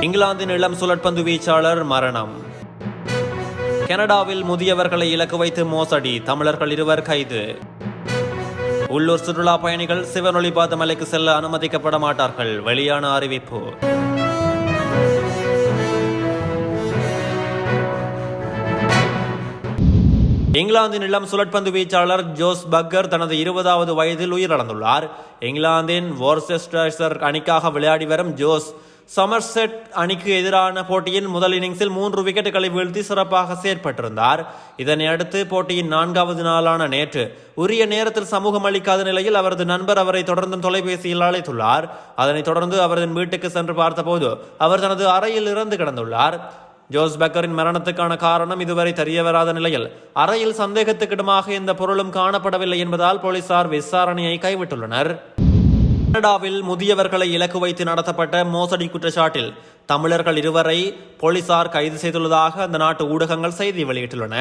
இங்கிலாந்தின் இளம் சுழற்பந்து வீச்சாளர் மரணம். கனடாவில் முதியவர்களை இலக்கு வைத்து மோசடி தமிழர்கள் இருவர் கைது. உள்ளூர் சுற்றுலா பயணிகள் சிவனொளி மலைக்கு செல்ல அனுமதிக்கப்பட மாட்டார்கள். வெளியான அறிவிப்பு. இங்கிலாந்தின் இளம் சுழற்பந்து வீச்சாளர் ஜோஸ் பக்கர் தனது இருபதாவது வயதில் உயிரிழந்துள்ளார். இங்கிலாந்தின் வோர்செஸ்டர் அணிக்காக விளையாடி வரும் ஜோஸ் சமர்செட் அணிக்கு எதிரான போட்டியின் முதல் இன்னிங்ஸில் மூன்று விக்கெட்டுகளை வீழ்த்தி சிறப்பாக செயற்பட்டிருந்தார். இதனை அடுத்து போட்டியின் நான்காவது நாளான நேற்று உரிய நேரத்தில் சமூகம் அளிக்காத நிலையில் அவரது நண்பர் அவரை தொடர்ந்து தொலைபேசியில் அழைத்துள்ளார். அதனைத் தொடர்ந்து அவரது வீட்டுக்கு சென்று பார்த்தபோது அவர் தனது அறையில் இறந்து கிடந்துள்ளார். ஜோஸ் பெக்கரின் மரணத்துக்கான காரணம் இதுவரை தெரியவராத நிலையில் அறையில் சந்தேகத்துக்கிடமாக எந்த பொருளும் காணப்படவில்லை என்பதால் போலீசார் விசாரணையை கைவிட்டுள்ளனர். கனடாவில் முதியவர்களை இலக்கு வைத்து நடத்தப்பட்ட மோசடி குற்றச்சாட்டில் தமிழர்கள் இருவரை போலீசார் கைது செய்துள்ளதாக அந்த நாட்டு ஊடகங்கள் செய்தி வெளியிட்டுள்ளன.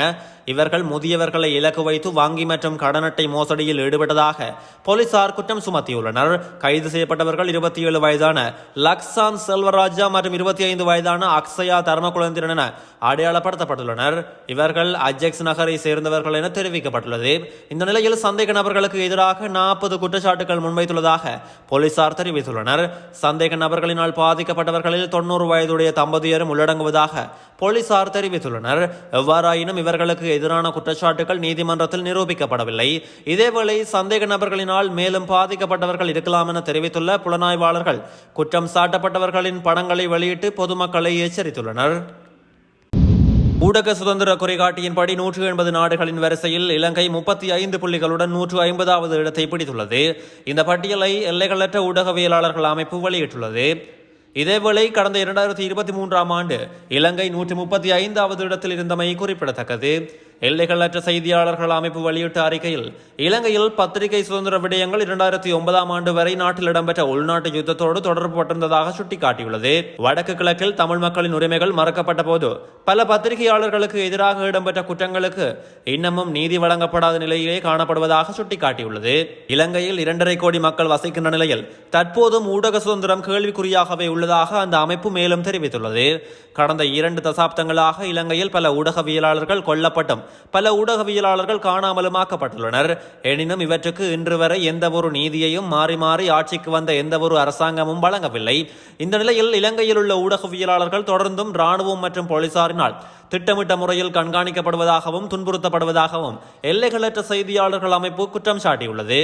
இவர்கள் முதியவர்களை இலக்கு வைத்து வங்கி மற்றும் கடன் அட்டை மோசடியில் ஈடுபட்டதாக போலீசார் குற்றம் சுமத்தியுள்ளனர். கைது செய்யப்பட்டவர்கள் இருபத்தி ஏழு வயதான லக்ஸான் செல்வராஜா மற்றும் இருபத்தி ஐந்து வயதான அக்ஷயா தர்மகுலந்திரன் என அடையாளப்படுத்தப்பட்டுள்ளனர். இவர்கள் அஜெக்ஸ் நகரை சேர்ந்தவர்கள் என தெரிவிக்கப்பட்டுள்ளது. இந்த நிலையில் சந்தேக நபர்களுக்கு எதிராக நாற்பது குற்றச்சாட்டுகள் முன்வைத்துள்ளதாக போலீசார் தெரிவித்துள்ளனர். சந்தேக நபர்களினால் பாதிக்கப்பட்டவர்களில் தொண்ணூறு வயதுடைய தம்பதியரும் உள்ளடங்குவதாக போலீசார் தெரிவித்துள்ளனர். எவ்வாறாயினும் இவர்களுக்கு எதிரான குற்றச்சாட்டுகள் நீதிமன்றத்தில் நிரூபிக்கப்படவில்லை. இதேவேளை சந்தேக நபர்களினால் மேலும் பாதிக்கப்பட்டவர்கள் இருக்கலாம் என தெரிவித்துள்ள புலனாய்வாளர்கள் குற்றம் சாட்டப்பட்டவர்களின் படங்களை வெளியிட்டு பொதுமக்களை எச்சரித்துள்ளனர். ஊடக சுதந்திர குறைகாட்டியின்படி நூற்று எண்பது நாடுகளின் வரிசையில் இலங்கை முப்பத்தி ஐந்து புள்ளிகளுடன் நூற்று ஐம்பதாவது இடத்தை பிடித்துள்ளது. இந்த பட்டியலை எல்லைகளற்ற ஊடகவியலாளர்கள் அமைப்பு வெளியிட்டுள்ளது. இதேவேளை கடந்த இரண்டாயிரத்தி இருபத்தி மூன்றாம் ஆண்டு இலங்கை நூற்றி முப்பத்தி ஐந்தாவது இடத்தில் இருந்தமை குறிப்பிடத்தக்கது. எல்லைகளற்ற செய்தியாளர்கள் அமைப்பு வெளியிட்ட அறிக்கையில் இலங்கையில் பத்திரிகை சுதந்திர விடயங்கள் இரண்டாயிரத்தி ஒன்பதாம் ஆண்டு வரை நாட்டில் இடம்பெற்ற உள்நாட்டு யுத்தத்தோடு தொடர்பு பட்டிருந்ததாக சுட்டிக்காட்டியுள்ளது. வடக்கு கிழக்கில் தமிழ் மக்களின் உரிமைகள் மறக்கப்பட்ட போது பல பத்திரிகையாளர்களுக்கு எதிராக இடம்பெற்ற குற்றங்களுக்கு இன்னமும் நீதி வழங்கப்படாத நிலையிலே காணப்படுவதாக சுட்டிக்காட்டியுள்ளது. இலங்கையில் இரண்டரை கோடி மக்கள் வசிக்கின்ற நிலையில் தற்போதும் ஊடக சுதந்திரம் கேள்விக்குறியாகவே உள்ளதாக அந்த அமைப்பு மேலும் தெரிவித்துள்ளது. கடந்த இரண்டு தசாப்தங்களாக இலங்கையில் பல ஊடகவியலாளர்கள் கொல்லப்பட்டும் பல ஊடகவியலாளர்கள் காணாமலுமாக்கப்பட்டுள்ளனர். எனினும் இவற்றுக்கு இன்று வரை எந்த ஒரு நீதியையும் மாறி மாறி ஆட்சிக்கு வந்த எந்த ஒரு அரசாங்கமும் வழங்கவில்லை. இந்த நிலையில் இலங்கையில் உள்ள ஊடகவியலாளர்கள் தொடர்ந்தும் ராணுவம் மற்றும் போலீசாரினால் திட்டமிட்ட முறையில் கண்காணிக்கப்படுவதாகவும் துன்புறுத்தப்படுவதாகவும் எல்லைகளற்ற செய்தியாளர்கள் அமைப்பு குற்றம் சாட்டியுள்ளது.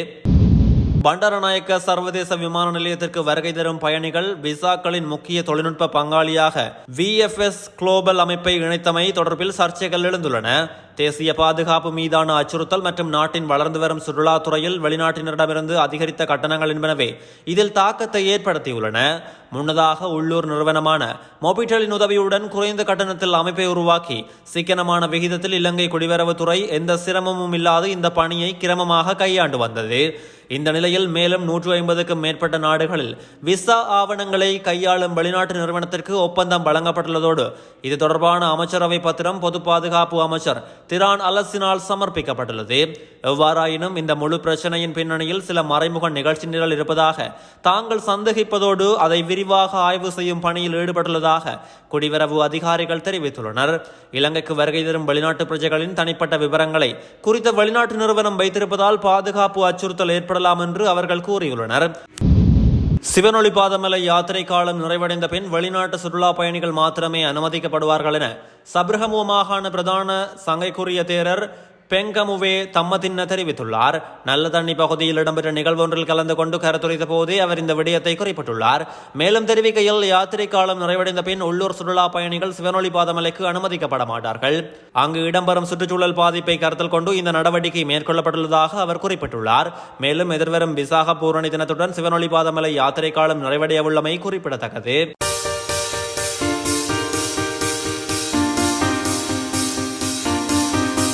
பண்டாரநாயக்க சர்வதேச விமான நிலையத்திற்கு வருகை தரும் பயணிகள் விசாக்களின் முக்கிய தொழில்நுட்ப பங்காளியாக விஎஃப்எஸ் குளோபல் அமைப்பை இணைத்தமை தொடர்பில் சர்ச்சைகள் எழுந்துள்ளன. தேசிய பாதுகாப்பு மீதான அச்சுறுத்தல் மற்றும் நாட்டின் வளர்ந்து வரும் சுற்றுலாத்துறையில் வெளிநாட்டினரிடமிருந்து அதிகரித்த கட்டணங்கள் என்பனவே இதில் தாக்கத்தை ஏற்படுத்தியுள்ளன. முன்னதாக உள்ளூர் நிறுவனமான மொபிட்டலின் உதவியுடன் குறைந்த கட்டணத்தில் அமைப்பை உருவாக்கி சிக்கனமான விகிதத்தில் இலங்கை குடிவரவுத்துறை எந்த சிரமமும் இல்லாது இந்த பணியை கிரமமாக கையாண்டு வந்தது. இந்த நிலையில் மேலும் நூற்று ஐம்பதுக்கும் மேற்பட்ட நாடுகளில் விசா ஆவணங்களை கையாளும் வெளிநாட்டு நிறுவனத்திற்கு ஒப்பந்தம் வழங்கப்பட்டுள்ளதோடு இது தொடர்பான அமைச்சரவை பத்திரம் பொது பாதுகாப்பு அமைச்சர் திரான் அலசினால் சமர்ப்பிக்கப்பட்டுள்ளது. எவ்வாறாயினும் இந்த முழு பிரச்சனையின் பின்னணியில் சில மறைமுக நிகழ்ச்சி நிரல் இருப்பதாக தாங்கள் சந்தேகிப்பதோடு அதை விரிவாக ஆய்வு செய்யும் பணியில் ஈடுபட்டுள்ளதாக குடிவரவு அதிகாரிகள் தெரிவித்துள்ளனர். இலங்கைக்கு வருகை தரும் வெளிநாட்டு பிரஜைகளின் தனிப்பட்ட விவரங்களை குறித்த வெளிநாட்டு நிறுவனம் வைத்திருப்பதால் பாதுகாப்பு அச்சுறுத்தல் ஏற்படலாம் என்று அவர்கள் கூறியுள்ளனர். சிவனொளிபாதமலை யாத்திரை காலம் நிறைவடைந்த பின் வெளிநாட்டு சுற்றுலா பயணிகள் மாத்திரமே அனுமதிக்கப்படுவார்கள் என சப்ரகமு மாகாண பிரதான சங்கைக்குரிய தேரர் பெங்கமுவே தம்மதின்ன தெரிவித்துள்ளார் நல்ல தண்ணி பகுதியில் இடம்பெற்ற நிகழ்வொன்றில் கலந்து கொண்டு கருத்துரைத்த போதே அவர் இந்த விடயத்தை குறிப்பிட்டுள்ளார். மேலும் தெரிவிக்கையில் யாத்திரை காலம் நிறைவடைந்த பின் உள்ளூர் சுற்றுலா பயணிகள் சிவனொளி பாதமலைக்கு அனுமதிக்கப்பட மாட்டார்கள். அங்கு இடம்பெறும் சுற்றுச்சூழல் பாதிப்பை கருத்தில் கொண்டு இந்த நடவடிக்கை மேற்கொள்ளப்பட்டுள்ளதாக அவர் குறிப்பிட்டுள்ளார். மேலும் எதிர்வரும் விசாக பூரணி தினத்துடன் சிவனொளி பாதமலை யாத்திரை காலம் நிறைவடைய உள்ளமை குறிப்பிடத்தக்கது.